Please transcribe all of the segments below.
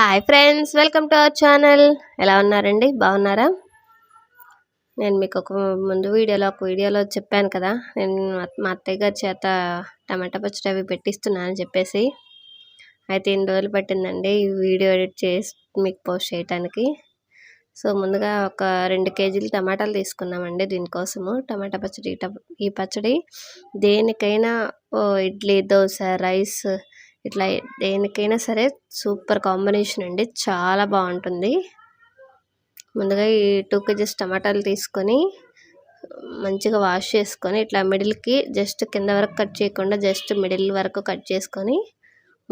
Hi friends welcome to our channel ఎలా ఉన్నారండి? బాగున్నారా? నేను మీకు ఒక ముందు వీడియోలో ఒక వీడియోలో చెప్పాను కదా. నేను మా- అత్తయ్య గారి చేత టమాటా పచ్చడి అవి పెట్టిస్తున్నానని చెప్పేసి. అయితే ఇన్ని రోజులు పట్టిందండి ఈ వీడియో ఎడిట్ చేసి మీకు పోస్ట్ చేయడానికి సో ముందుగా ఒక రెండు కేజీలు టమాటాలు తీసుకున్నామండి దీనికోసము. టమాటా పచ్చడి ఈ పచ్చడి దేనికైనా ఓ ఇడ్లీ దోశ రైస్ ఇట్లా దేనికైనా సరే సూపర్ కాంబినేషన్ అండి. చాలా బాగుంటుంది. ముందుగా ఈ టూ కేజీస్ టమాటాలు తీసుకొని మంచిగా వాష్ చేసుకొని ఇట్లా మిడిల్కి జస్ట్ కింద వరకు కట్ చేయకుండా జస్ట్ మిడిల్ వరకు కట్ చేసుకొని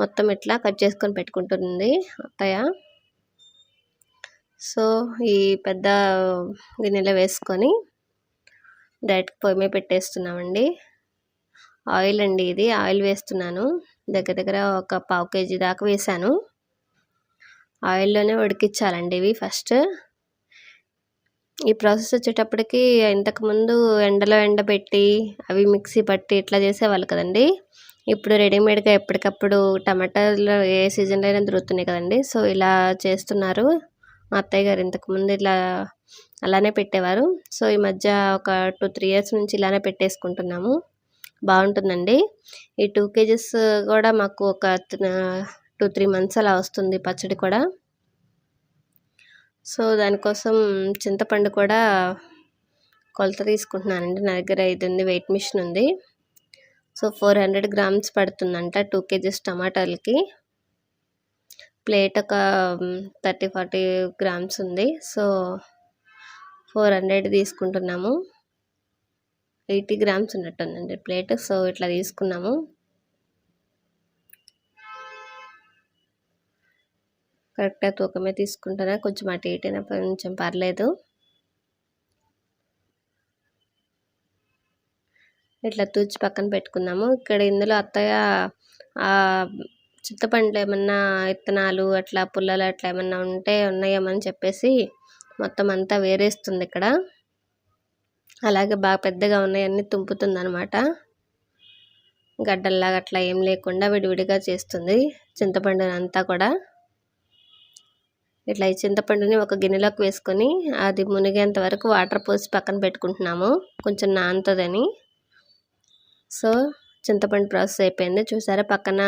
మొత్తం ఇట్లా కట్ చేసుకొని పెట్టుకుంటుంది అత్తయ్య. సో ఈ పెద్ద గిన్నెలో వేసుకొని డైరెక్ట్ పొయ్యి మీద పెట్టేస్తున్నామండి. ఆయిల్ అండి ఇది. ఆయిల్ వేస్తున్నాను. దగ్గర దగ్గర ఒక పావు కేజీ దాకా వేసాను ఆయిల్లోనే ఉడికించాలండి ఇవి ఫస్ట్. ఈ ప్రాసెస్ వచ్చేటప్పటికి ఇంతకుముందు ఎండలో ఎండబెట్టి అవి మిక్సీ పట్టి ఇట్లా చేసేవాళ్ళు కదండి. ఇప్పుడు రెడీమేడ్గా ఎప్పటికప్పుడు టమాటాలు ఏ సీజన్లో అయినా దొరుకుతున్నాయి కదండి. సో ఇలా చేస్తున్నారు. మా అత్తయ్య గారు ఇంతకుముందు ఇలా అలానే పెట్టేవారు. సో ఈ మధ్య ఒక టూ త్రీ ఇయర్స్ నుంచి ఇలానే పెట్టేసుకుంటున్నాము. బాగుంటుందండి. ఈ టూ కేజెస్ కూడా మాకు ఒక టూ త్రీ మంత్స్ అలా వస్తుంది పచ్చడి కూడా. సో దానికోసం చింతపండు కూడా కొలత తీసుకుంటున్నానండి. నా దగ్గర ఇది ఉంది వెయిట్ మిషన్ ఉంది. సో ఫోర్ హండ్రెడ్ గ్రామ్స్ పడుతుందంట టూ కేజీస్ టమాటాలకి. ప్లేట్ ఒక థర్టీ ఫార్టీ గ్రామ్స్ ఉంది. సో ఫోర్ హండ్రెడ్ తీసుకుంటున్నాము. ఎయిటీ గ్రామ్స్ ఉన్నట్టుందండి ప్లేట్. సో ఇట్లా తీసుకున్నాము. కరెక్ట్గా తూకమే తీసుకుంటారా? కొంచెం అటు ఇటైనా కొంచెం పర్లేదు. ఇట్లా తూచి పక్కన పెట్టుకున్నాము ఇక్కడ ఇందులో అత్తయ్య చింతపండులో ఏమన్నా విత్తనాలు అట్లా పుల్లలు అట్లా ఏమన్నా ఉంటే ఉన్నాయేమని చెప్పేసి మొత్తం అంతా వేరేస్తుంది ఇక్కడ. అలాగే బాగా పెద్దగా ఉన్నాయన్నీ తుంపుతుంది అనమాట గడ్డల్లాగా అట్లా ఏం లేకుండా విడివిడిగా చేస్తుంది చింతపండుని అంతా కూడా. ఇట్లా ఈ చింతపండుని ఒక గిన్నెలోకి వేసుకొని అది మునిగేంత వరకు వాటర్ పోసి పక్కన పెట్టుకుంటున్నాము కొంచెం నానుతుందని. సో చింతపండు ప్రాసెస్ అయిపోయింది. చూసారా పక్కన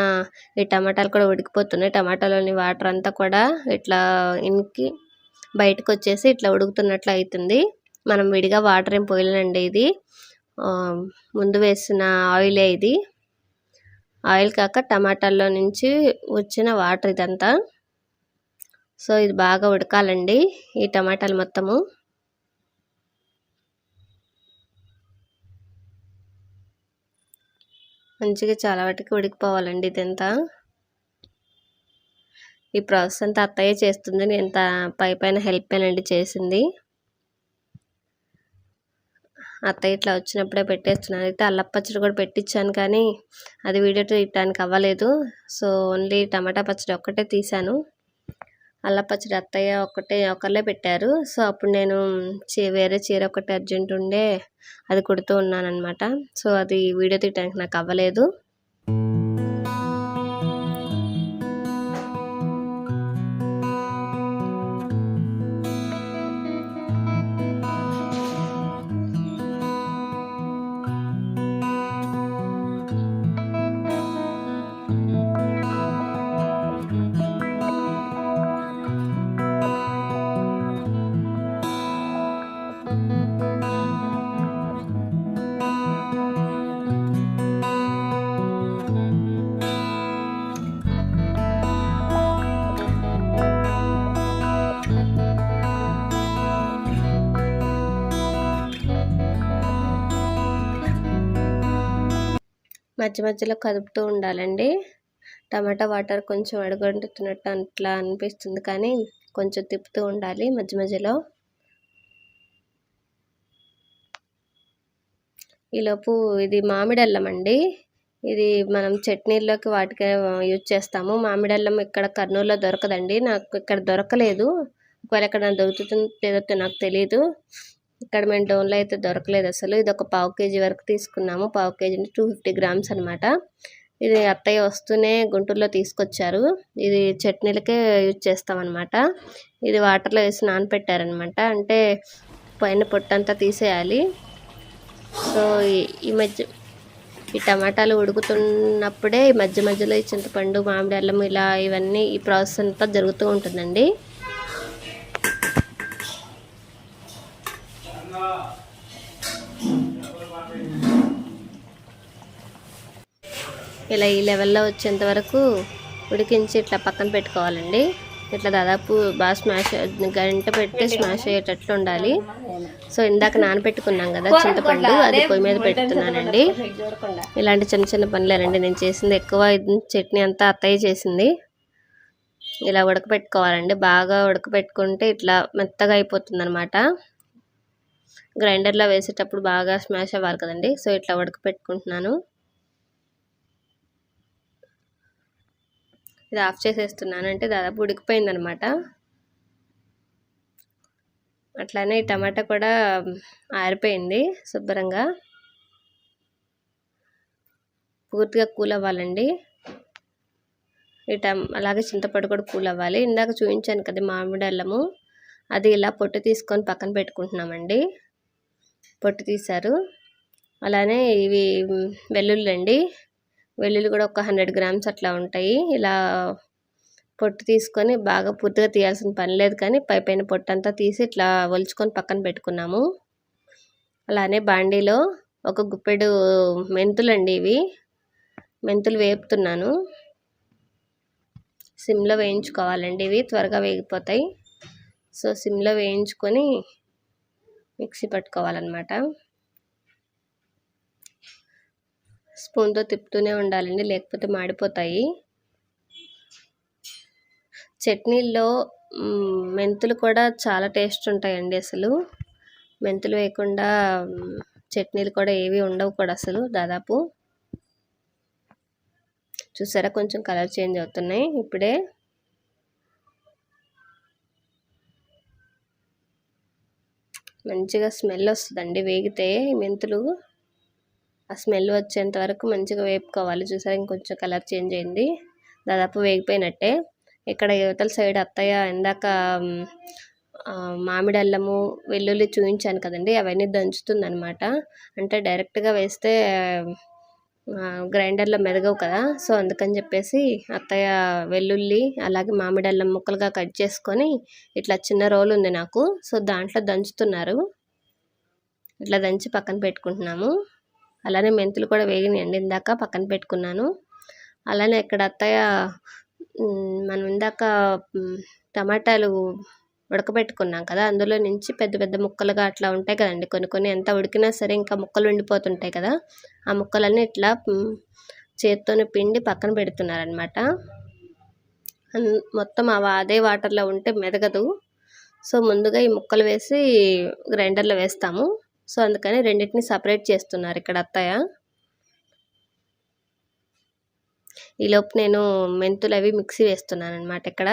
ఈ టమాటాలు కూడా ఉడికిపోతున్నాయి. టమాటాలోని వాటర్ అంతా కూడా ఇట్లా ఇంకి బయటకు వచ్చేసి ఇట్లా ఉడుకుతున్నట్లు అవుతుంది. మనం విడిగా వాటర్ ఏం పోయలేనండి ఇది. ముందు వేసిన ఆయిలే ఇది. ఆయిల్ కాక టమాటాల్లో నుంచి వచ్చిన వాటర్ ఇదంతా. సో ఇది బాగా ఉడకాలండి ఈ టమాటాలు మొత్తము. మంచిగా చాలా వాటికి ఉడికిపోవాలండి ఇదంతా. ఈ ప్రాసెస్ అంతా అత్తయ్య చేస్తుంది. నేను పై పైన హెల్ప్ అయినండి చేసింది. అత్తయ్య ఇట్లా వచ్చినప్పుడే పెట్టేస్తున్నాను అయితే అల్లపచ్చడి కూడా పెట్టించాను కానీ అది వీడియో తీయటానికి అవ్వలేదు. సో ఓన్లీ టమాటా పచ్చడి ఒక్కటే తీశాను. అల్ల పచ్చడి అత్తయ్య ఒకటే ఒకళ్ళే పెట్టారు. సో అప్పుడు నేను చీ వేరే చీర ఒకటి అర్జెంట్ ఉండే అది కుడుతూ ఉన్నాను సో అది వీడియో తీయటానికి నాకు అవ్వలేదు. మధ్య మధ్యలో కదుపుతూ ఉండాలండి. టమాటా వాటర్ కొంచెం అడుగంటుతున్నట్టు అట్లా అనిపిస్తుంది కానీ కొంచెం తిప్పుతూ ఉండాలి మధ్య మధ్యలో. ఈలోపు ఇది మామిడి అల్లం అండి. ఇది మనం చట్నీల్లోకి వాటికి యూజ్ చేస్తాము. మామిడి అల్లం ఇక్కడ కర్నూలులో దొరకదండి. నాకు ఇక్కడ దొరకలేదు. ఒకవేళ ఎక్కడ దొరుకుతుందో లేదో నాకు తెలియదు ఇక్కడ మేము డోన్లో అయితే దొరకలేదు అసలు. ఇది ఒక పావు కేజీ వరకు తీసుకున్నాము. పావు కేజీ టూ ఫిఫ్టీ గ్రామ్స్ అనమాట ఇది అత్తయ్య వస్తూనే గుంటూరులో తీసుకొచ్చారు. ఇది చట్నీలకే యూజ్ చేస్తాం ఇది వాటర్లో వేసి నానపెట్టారనమాట అంటే పైన పొట్టంతా తీసేయాలి. సో ఈ మధ్య ఈ టమాటాలు ఉడుకుతున్నప్పుడే ఈ మధ్య మధ్యలో ఈ చింతపండు మామిడి అల్లం ఇలా ఇవన్నీ ఈ ప్రాసెస్ అంతా జరుగుతూ ఉంటుందండి. ఇలా ఈ లెవెల్లో వచ్చేంత వరకు ఉడికించి ఇట్లా పక్కన పెట్టుకోవాలండి. ఇట్లా దాదాపు బాగా స్మాష్ గంట పెట్టి స్మాష్ అయ్యేటట్లు ఉండాలి. సో ఇందాక నానబెట్టుకున్నాం కదా చింతపండు అది పొయ్యి మీద పెడుతున్నానండి. ఇలాంటి చిన్న చిన్న పనులేనండి. నేను చేసింది ఎక్కువ చట్నీ అంతా అత్తయ్య చేసింది. ఇలా ఉడకపెట్టుకోవాలండి. బాగా ఉడకపెట్టుకుంటే ఇట్లా మెత్తగా అయిపోతుంది అనమాట గ్రైండర్లో వేసేటప్పుడు బాగా స్మాష్ అవ్వాలి కదండి. సో ఇట్లా ఉడకపెట్టుకుంటున్నాను ఇది ఆఫ్ చేసేస్తున్నాను. అంటే దాదాపు ఉడికిపోయింది అనమాట అట్లానే ఈ టమాటా కూడా ఆరిపోయింది శుభ్రంగా. పూర్తిగా కూల్ అవ్వాలండి. ఈ టమ్ అలాగే చింతపండు కూడా కూల్ అవ్వాలి. ఇందాక చూపించాను కదా మామిడి అల్లము. అది ఇలా పొట్టు తీసుకొని పక్కన పెట్టుకుంటున్నామండి. పొట్టు తీశారు. అలానే ఇవి వెల్లుల్లి అండి. వెల్లుల్లి కూడా ఒక హండ్రెడ్ గ్రామ్స్ అట్లా ఉంటాయి. ఇలా పొట్టు తీసుకొని బాగా పూర్తిగా తీయాల్సిన పని లేదు కానీ పై పైన పొట్టు అంతా తీసి ఇట్లా ఒలుచుకొని పక్కన పెట్టుకున్నాము. అలానే బాండీలో ఒక గుప్పెడు మెంతులు అండి ఇవి. మెంతులు వేపుతున్నాను. సిమ్లో వేయించుకోవాలండి ఇవి త్వరగా వేగిపోతాయి. సో సిమ్లో వేయించుకొని మిక్సీ పట్టుకోవాలన్నమాట. స్పూన్తో తిప్పుతూనే ఉండాలండి లేకపోతే మాడిపోతాయి. చట్నీల్లో మెంతులు కూడా చాలా టేస్ట్ ఉంటాయండి అసలు. మెంతులు వేయకుండా చట్నీలు కూడా ఏవి ఉండవు కూడా అసలు దాదాపు. చూసారా కొంచెం కలర్ చేంజ్ అవుతున్నాయి ఇప్పుడే. మంచిగా స్మెల్ వస్తుందండి. వేగితే మెంతులు ఆ స్మెల్ వచ్చేంత వరకు మంచిగా వేపుకోవాలి. చూసారా ఇంకొంచెం కలర్ చేంజ్ అయింది. దాదాపు వేగిపోయినట్టే. ఇక్కడ యువతల సైడ్ అత్తయ్య ఇందాక మామిడి అల్లము వెల్లుల్లి చూపించాను కదండి. అవన్నీ దంచుతుంది అంటే డైరెక్ట్గా వేస్తే గ్రైండర్లో మెదగవు కదా. సో అందుకని చెప్పేసి అత్తయ్య వెల్లుల్లి అలాగే మామిడి అల్లం ముక్కలుగా కట్ చేసుకొని ఇట్లా చిన్న రోలు ఉంది నాకు. సో దాంట్లో దంచుతున్నారు. ఇట్లా దంచి పక్కన పెట్టుకుంటున్నాము. అలానే మెంతులు కూడా వేగినాయండి ఇందాక పక్కన పెట్టుకున్నాను. అలానే ఇక్కడ అత్తయ్య మనం ఇందాక టమాటాలు ఉడకబెట్టుకున్నాం కదా అందులో నుంచి పెద్ద పెద్ద ముక్కలుగా అట్లా ఉంటాయి కదండి. కొన్ని కొన్ని ఎంత ఉడికినా సరే ఇంకా ముక్కలు ఉండిపోతుంటాయి కదా. ఆ ముక్కలన్నీ ఇట్లా మ్, పిండి పక్కన పెడుతున్నారనమాట మొత్తం అవి అదే వాటర్లో ఉంటే మెదగదు. సో ముందుగా ఈ ముక్కలు వేసి గ్రైండర్లో వేస్తాము. సో అందుకని రెండింటిని సపరేట్ చేస్తున్నారు ఇక్కడ అత్తయ్య. ఈలోపు నేను మెంతులు అవి మిక్సీ వేస్తున్నాను అనమాట ఇక్కడ.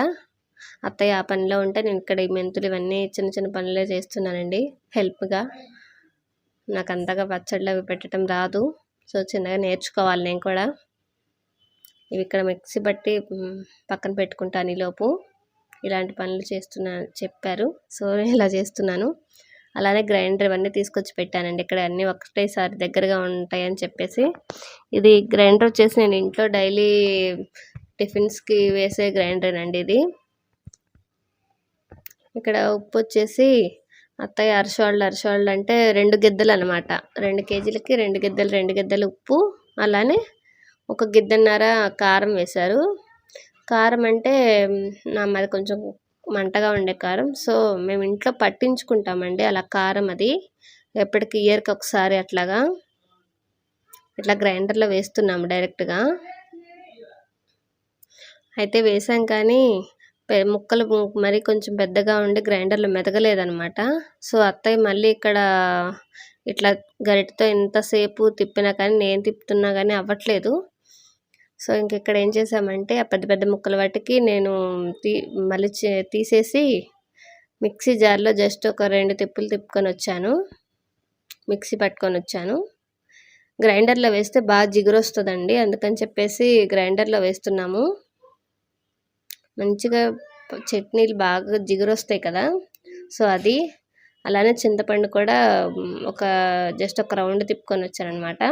అత్తయ్య ఆ పనిలో ఉంటే నేను ఇక్కడ ఈ మెంతులు ఇవన్నీ చిన్న చిన్న పనులే చేస్తున్నానండి హెల్ప్గా. నాకు అంతగా పచ్చళ్ళు అవి పెట్టడం రాదు. సో చిన్నగా నేర్చుకోవాలి నేను కూడా. ఇవి ఇక్కడ మిక్సీ బట్టి పక్కన పెట్టుకుంటాను ఈలోపు ఇలాంటి పనులు చేస్తున్నా చెప్పారు. సో ఇలా చేస్తున్నాను. అలానే గ్రైండర్ ఇవన్నీ తీసుకొచ్చి పెట్టానండి. ఇక్కడ అన్నీ ఒకటేసారి దగ్గరగా ఉంటాయని చెప్పేసి. ఇది గ్రైండర్ వచ్చేసి నేను ఇంట్లో డైలీ టిఫిన్స్కి వేసే గ్రైండర్ అండి ఇది. ఇక్కడ ఉప్పు వచ్చేసి అత్తయ్య అరసోళ్ళు అరసోళ్ళు అంటే రెండు గిద్దలు అనమాట రెండు కేజీలకి రెండు గిద్దలు రెండు గిద్దలు ఉప్పు అలానే ఒక గిద్దన్నర కారం వేశారు. కారం అంటే నా మాది కొంచెం మంటగా ఉండే కారం. సో మేము ఇంట్లో పట్టించుకుంటామండి అలా కారం అది. ఎప్పటికి ఇయర్కి ఒకసారి అట్లాగా. ఇట్లా గ్రైండర్లో వేస్తున్నాము డైరెక్ట్గా. అయితే వేసాం కానీ ముక్కలు మరీ కొంచెం పెద్దగా ఉండి గ్రైండర్లో మెదగలేదనమాట సో అత్తయ్య మళ్ళీ ఇక్కడ ఇట్లా గరిటతో ఎంతసేపు తిప్పినా కానీ నేను తిప్పుతున్నా కానీ అవ్వట్లేదు. సో ఇంక ఇక్కడ ఏం చేసామంటే ఆ పెద్ద పెద్ద ముక్కల వాటికి నేను తీ మళ్ళీ చే- తీసేసి మిక్సీ జార్లో జస్ట్ ఒక రెండు తిప్పులు తిప్పుకొని వచ్చాను. మిక్సీ పట్టుకొని వచ్చాను. గ్రైండర్లో వేస్తే బాగా జిగురు వస్తుందండి అందుకని చెప్పేసి గ్రైండర్లో వేస్తున్నాము. మంచిగా చట్నీలు బాగా జిగురొస్తాయి కదా. సో అది అలానే చింతపండు కూడా ఒక జస్ట్ ఒక రౌండ్ తిప్పుకొని వచ్చానమాట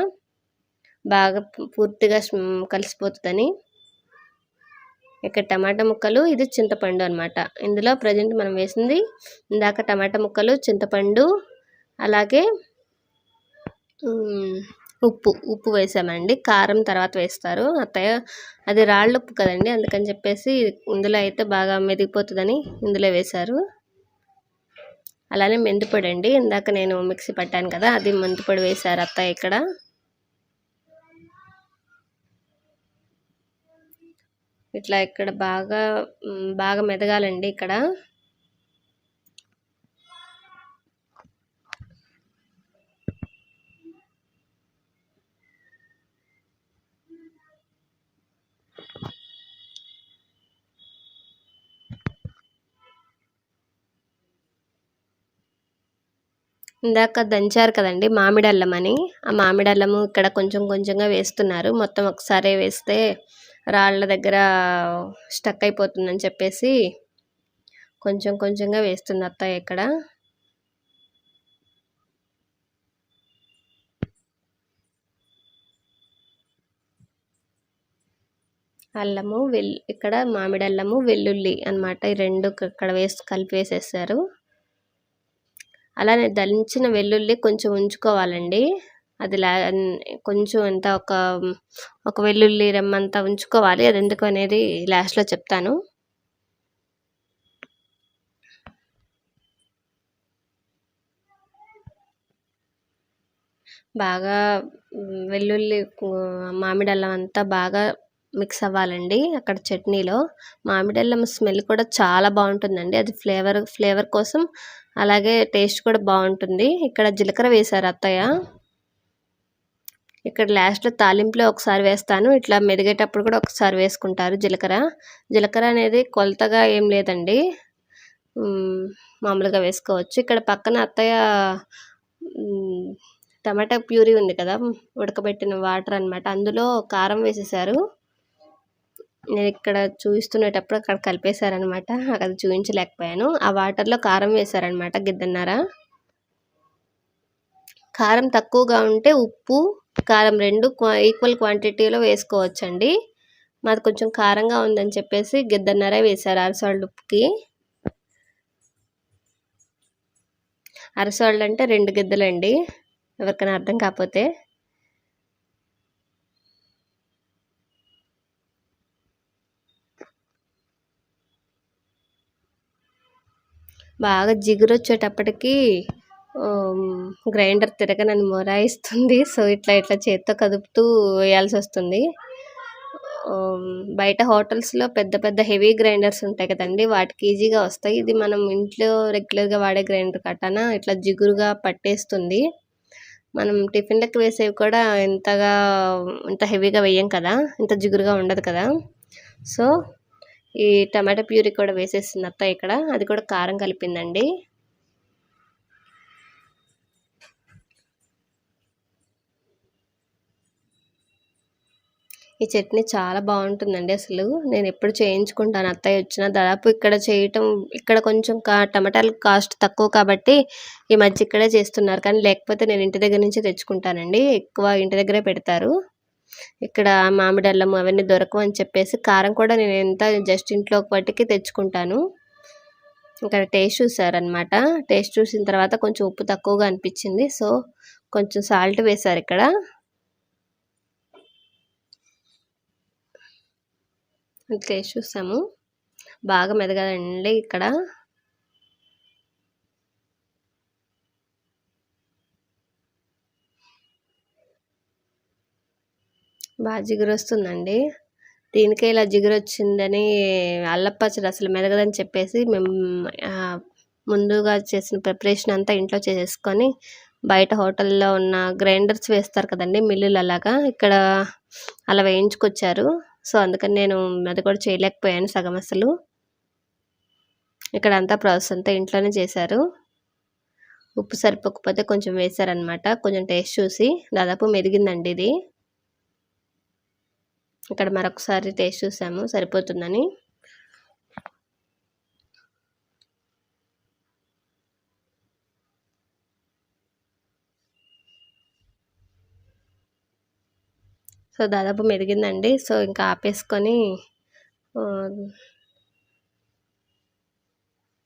బాగా పూర్తిగా కలిసిపోతుందని. ఇక్కడ టమాటా ముక్కలు ఇది చింతపండు అనమాట. ఇందులో ప్రజెంట్ మనం వేసింది ఇందాక టమాటా ముక్కలు చింతపండు అలాగే ఉప్పు ఉప్పు వేసామండి. కారం తర్వాత వేస్తారు. అత్తయ్య అది రాళ్ళు ఉప్పు కదండి అందుకని చెప్పేసి ఇందులో అయితే బాగా మెదిగిపోతుందని ఇందులో వేశారు. అలానే మెంతిపొడి అండి. ఇందాక నేను మిక్సీ పట్టాను కదా అది మెంతిపొడి వేశారు అత్తయ్య ఇక్కడ. ఇట్లా ఇక్కడ బాగా బాగా మెదగాలండి ఇక్కడ. ఇందాక దంచారు కదండి మామిడి అల్లం అని. ఆ మామిడి అల్లము ఇక్కడ కొంచెం కొంచెంగా వేస్తున్నారు. మొత్తం ఒకసారి వేస్తే రాళ్ళ దగ్గర స్టక్ అయిపోతుందని చెప్పేసి కొంచెం కొంచెంగా వేస్తుంది అత్తయ్య ఇక్కడ. అల్లము వెల్ ఇక్కడ మామిడి అల్లము వెల్లుల్లి అనమాట ఈ రెండు ఇక్కడ వేసి కలిపి వేసేసారు. అలానే దంచిన వెల్లుల్లి కొంచెం ఉంచుకోవాలండి. అది లా కొంచెం ఎంత ఒక ఒక వెల్లుల్లి రెమ్మంతా ఉంచుకోవాలి. అది ఎందుకు అనేది లాస్ట్లో చెప్తాను. బాగా వెల్లుల్లి మామిడి అల్లం అంతా బాగా మిక్స్ అవ్వాలండి అక్కడ చట్నీలో. మామిడి అల్లం స్మెల్ కూడా చాలా బాగుంటుందండి. అది ఫ్లేవర్ ఫ్లేవర్ కోసం అలాగే టేస్ట్ కూడా బాగుంటుంది. ఇక్కడ జీలకర్ర వేశారు అత్తయ్య. ఇక్కడ లాస్ట్లో తాలింపులో ఒకసారి వేస్తాను. ఇట్లా మెదిగేటప్పుడు కూడా ఒకసారి వేసుకుంటారు జీలకర్ర. జీలకర్ర అనేది కొలతగా ఏం లేదండి. మామూలుగా వేసుకోవచ్చు. ఇక్కడ పక్కన అత్తయ్య టమాటా ప్యూరీ ఉంది కదా ఉడకబెట్టిన వాటర్ అనమాట అందులో కారం వేసేసారు. నేను ఇక్కడ చూపిస్తున్నప్పుడు అక్కడ కలిపేశారనమాట. అక్కడ చూపించలేకపోయాను ఆ వాటర్లో కారం వేశారనమాట గిద్దన్నర. కారం తక్కువగా ఉంటే ఉప్పు కారం రెండు ఈక్వల్ క్వాంటిటీలో వేసుకోవచ్చండి. మాది కొంచెం కారంగా ఉందని చెప్పేసి గిద్దన్నర వేశారు అరసాళ్ళు ఉప్పుకి. అరసాళ్ళు అంటే రెండు గిద్దలండి. ఎవరికైనా అర్థం కాకపోతే. బాగా జిగురు వచ్చేటప్పటికి గ్రైండర్ తిరగనని మొరాయిస్తుంది. సో ఇట్లా ఇట్లా చేత్తో కదుపుతూ వేయాల్సి వస్తుంది బయట హోటల్స్లో పెద్ద పెద్ద హెవీ గ్రైండర్స్ ఉంటాయి కదండి. వాటికి ఈజీగా వస్తాయి. ఇది మనం ఇంట్లో రెగ్యులర్గా వాడే గ్రైండర్ కట్టాన? ఇట్లా జిగురుగా పట్టేస్తుంది. మనం టిఫిన్లకు వేసేవి కూడా ఇంతగా ఇంత హెవీగా వేయం కదా. ఇంత జిగురుగా ఉండదు కదా. సో ఈ టమాటా ప్యూరీ కూడా వేసేసింది అత్త ఇక్కడ. అది కూడా కారం కలిపిందండి. ఈ చట్నీ చాలా బాగుంటుందండి అసలు. నేను ఎప్పుడు చేయించుకుంటాను అత్తయ్య వచ్చిన. దాదాపు ఇక్కడ చేయటం ఇక్కడ కొంచెం కా టమాటాలు కాస్ట్ తక్కువ కాబట్టి ఈ మధ్య ఇక్కడే చేస్తున్నారు. కానీ లేకపోతే నేను ఇంటి దగ్గర నుంచి తెచ్చుకుంటానండి. ఎక్కువ ఇంటి దగ్గరే పెడతారు. ఇక్కడ మామిడి అల్లము అవన్నీ దొరకవు అని చెప్పేసి కారం కూడా నేను ఎంత జస్ట్ ఇంట్లో ఒకటికి తెచ్చుకుంటాను. ఇక్కడ టేస్ట్ చూసారనమాట టేస్ట్ చూసిన తర్వాత కొంచెం ఉప్పు తక్కువగా అనిపించింది. సో కొంచెం సాల్ట్ వేశారు ఇక్కడ. టేస్ట్ చూసాము. బాగా మెదగదండి ఇక్కడ. బాగా జిగురొస్తుందండి. దీనికే ఇలా జిగురు వచ్చిందని అల్లపచ్చడి అసలు మెదగదని చెప్పేసి మేము ముందుగా చేసిన ప్రిపరేషన్ అంతా ఇంట్లో చేసేసుకొని బయట హోటల్లో ఉన్న గ్రైండర్స్ వేస్తారు కదండి మిల్లులు అలాగా ఇక్కడ అలా వేయించుకొచ్చారు. సో అందుకని నేను అది కూడా చేయలేకపోయాను సగం అసలు. ఇక్కడ అంతా ప్రాసెస్ అంతా ఇంట్లోనే చేశారు. ఉప్పు సరిపోకపోతే కొంచెం వేశారనమాట కొంచెం టేస్ట్ చూసి దాదాపు మెదిగిందండి ఇది. ఇక్కడ మరొకసారి టేస్ట్ చూసాము సరిపోతుందని. సో దాదాపు మెరిగిందండి సో ఇంకా ఆపేసుకొని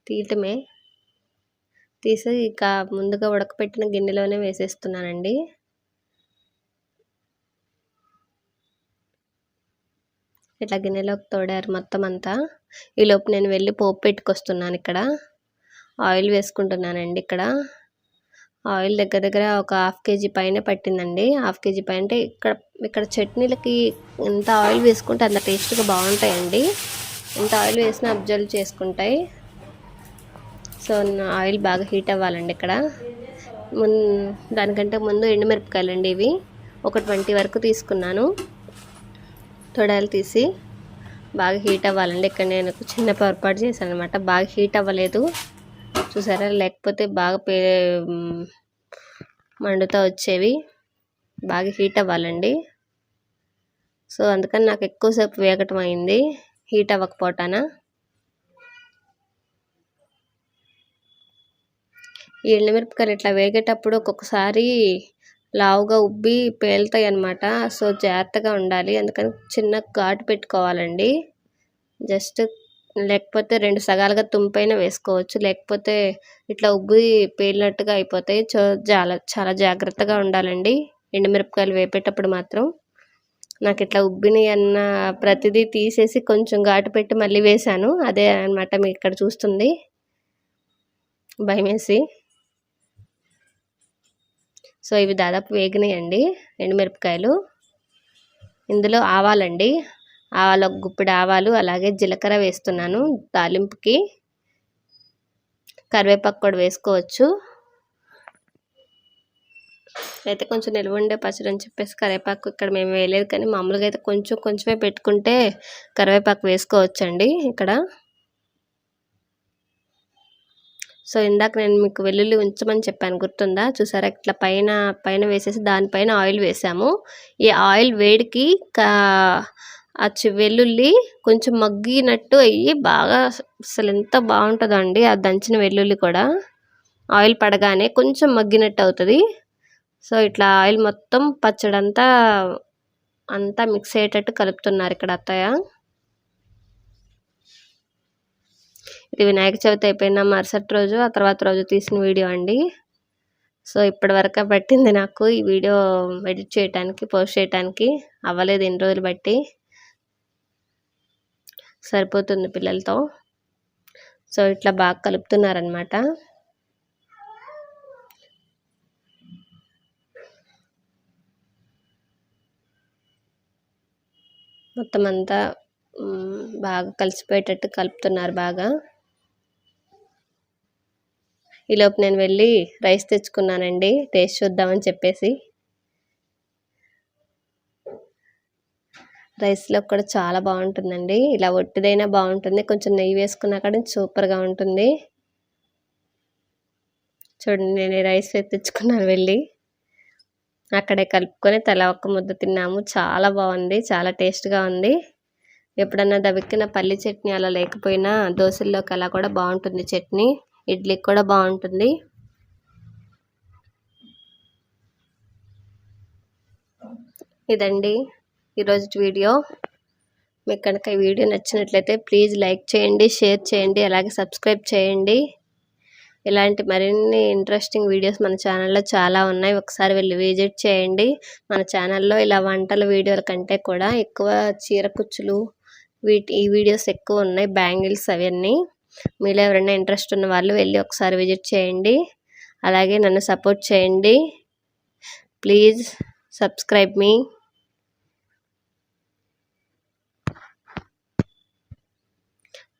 తీయటమే. తీసి ఇక ముందుగా ఉడకపెట్టిన గిన్నెలోనే వేసేస్తున్నానండి. ఇట్లా గిన్నెలోకి తోడారు మొత్తం అంతా. ఈలోపు నేను వెళ్ళి పోపు పెట్టుకొస్తున్నాను ఇక్కడ. ఆయిల్ వేసుకుంటున్నానండి ఇక్కడ. ఆయిల్ దగ్గర దగ్గర ఒక హాఫ్ కేజీ పైన పట్టిందండి. హాఫ్ కేజీ పైన అంటే ఇక్కడ ఇక్కడ చట్నీలకి ఎంత ఆయిల్ వేసుకుంటే అంత టేస్ట్గా బాగుంటాయండి. ఎంత ఆయిల్ వేసినా అబ్జర్వ్ చేసుకుంటాయి. సో ఆయిల్ బాగా హీట్ అవ్వాలండి ఇక్కడ. మున్ దానికంటే ముందు ఎండుమిరపకాయలు అండి ఇవి. ఒక ట్వంటీ వరకు తీసుకున్నాను. తొడాలు తీసి బాగా హీట్ అవ్వాలండి. ఇక్కడ నేను చిన్న పొరపాటు చేశాను అనమాట బాగా హీట్ అవ్వలేదు. చూసారా? లేకపోతే బాగా పే మండుతూ వచ్చేవి. బాగా హీట్ అవ్వాలండి. సో అందుకని నాకు ఎక్కువసేపు వేగటం అయింది. హీట్ అవ్వకపోటాన ఈ ఎండుమిరపకాయలు ఇట్లా వేగేటప్పుడు ఒక్కొక్కసారి లావుగా ఉబ్బి పేలుతాయి అన్నమాట సో జాగ్రత్తగా ఉండాలి. అందుకని చిన్న ఘాటు పెట్టుకోవాలండి. జస్ట్ లేకపోతే రెండు సగాలుగా తుంపైన వేసుకోవచ్చు. లేకపోతే ఇట్లా ఉబ్బి పేలినట్టుగా అయిపోతాయి సో చాలా చాలా జాగ్రత్తగా ఉండాలండి. ఎండుమిరపకాయలు వేపేటప్పుడు మాత్రం. నాకు ఇట్లా ఉబ్బిని అన్న ప్రతిదీ తీసేసి కొంచెం ఘాటు పెట్టి మళ్ళీ వేశాను. అదే అనమాట మీకు ఇక్కడ చూస్తుంది. భయమేసి. సో ఇవి దాదాపు వేగినాయండి ఎండుమిరపకాయలు. ఇందులో ఆవాలండి. ఆవాలు ఒక గుప్పిడి ఆవాలు అలాగే జీలకర్ర వేస్తున్నాను తాలింపుకి. కరివేపాకు కూడా వేసుకోవచ్చు. అయితే కొంచెం నిల్వ ఉండే పచ్చడి అని చెప్పేసి కరివేపాకు ఇక్కడ మేము వేయలేదు కానీ మామూలుగా అయితే కొంచెం కొంచెమే పెట్టుకుంటే కరివేపాకు వేసుకోవచ్చండి ఇక్కడ. సో ఇందాక నేను మీకు వెల్లుల్లి ఉంచమని చెప్పాను గుర్తుందా? చూసారా? ఇట్లా పైన పైన వేసేసి దానిపైన ఆయిల్ వేసాము. ఈ ఆయిల్ వేడికి ఆ వెల్లుల్లి కొంచెం మగ్గినట్టు అయ్యి బాగా అసలు ఎంత బాగుంటుందండి ఆ దంచిన వెల్లుల్లి కూడా. ఆయిల్ పడగానే కొంచెం మగ్గినట్టు అవుతుంది. సో ఇట్లా ఆయిల్ మొత్తం పచ్చడంతా అంతా మిక్స్ అయ్యేటట్టు కలుపుతున్నారు ఇక్కడ అత్తయ్య. ఇది వినాయక చవితి అయిపోయిన మరుసటి రోజు ఆ తర్వాత రోజు తీసిన వీడియో అండి. సో ఇప్పటి వరకు పట్టింది నాకు ఈ వీడియో ఎడిట్ చేయడానికి పోస్ట్ చేయడానికి అవ్వలేదు ఎన్ని రోజులు బట్టి. సరిపోతుంది పిల్లలతో. సో ఇట్లా బాగా కలుపుతున్నారనమాట మొత్తం అంతా బాగా కలిసిపోయేటట్టు కలుపుతున్నారు బాగా. ఈలోపు నేను వెళ్ళి రైస్ తెచ్చుకున్నానండి. టేస్ట్ చూద్దామని చెప్పేసి. రైస్లో కూడా చాలా బాగుంటుందండి. ఇలా ఒట్టిదైనా బాగుంటుంది. కొంచెం నెయ్యి వేసుకున్నా కానీ సూపర్గా ఉంటుంది. చూడండి నేను రైస్ తెచ్చుకున్నాను వెళ్ళి. అక్కడే కలుపుకొని తల ఒక్క ముద్ద తిన్నాము. చాలా బాగుంది. చాలా టేస్ట్గా ఉంది. ఎప్పుడన్నా దవిక్కిన పల్లి చట్నీ అలా లేకపోయినా దోశల్లోకి అలా కూడా బాగుంటుంది చట్నీ. ఇడ్లీకి కూడా బాగుంటుంది. ఇదండి ఈరోజు వీడియో. మీకు కనుక ఈ వీడియో నచ్చినట్లయితే ప్లీజ్ లైక్ చేయండి షేర్ చేయండి అలాగే సబ్స్క్రైబ్ చేయండి. ఇలాంటి మరిన్ని ఇంట్రెస్టింగ్ వీడియోస్ మన ఛానల్లో చాలా ఉన్నాయి. ఒకసారి వెళ్ళి విజిట్ చేయండి. మన ఛానల్లో ఇలా వంటల వీడియోల కంటే కూడా ఎక్కువ చీర కుచ్చులు వీటి ఈ వీడియోస్ ఎక్కువ ఉన్నాయి. బ్యాంగిల్స్ అవన్నీ. మీలో ఎవరైనా ఇంట్రెస్ట్ ఉన్న వాళ్ళు వెళ్ళి ఒకసారి విజిట్ చేయండి. అలాగే నన్ను సపోర్ట్ చేయండి. ప్లీజ్ సబ్స్క్రైబ్ మీ.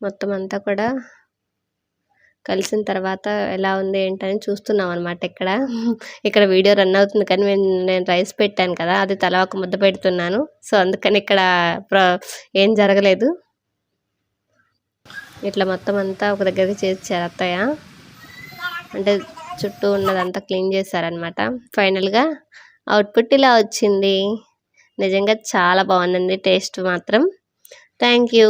మొత్తం అంతా కూడా కలిసిన తర్వాత ఎలా ఉంది ఏంటని చూస్తున్నాం అనమాట ఇక్కడ. ఇక్కడ వీడియో రన్ అవుతుంది కానీ నేను రైస్ పెట్టాను కదా అది తల ఒక ముద్ద పెడుతున్నాను. సో అందుకని ఇక్కడ ఏం జరగలేదు. ఇట్లా మొత్తం అంతా ఒక దగ్గరికి చేర్చారు అత్తయ్య. అంటే చుట్టూ ఉన్నదంతా క్లీన్ చేశారనమాట ఫైనల్గా అవుట్పుట్ ఇలా వచ్చింది. నిజంగా చాలా బాగుందండి టేస్ట్ మాత్రం. Thank you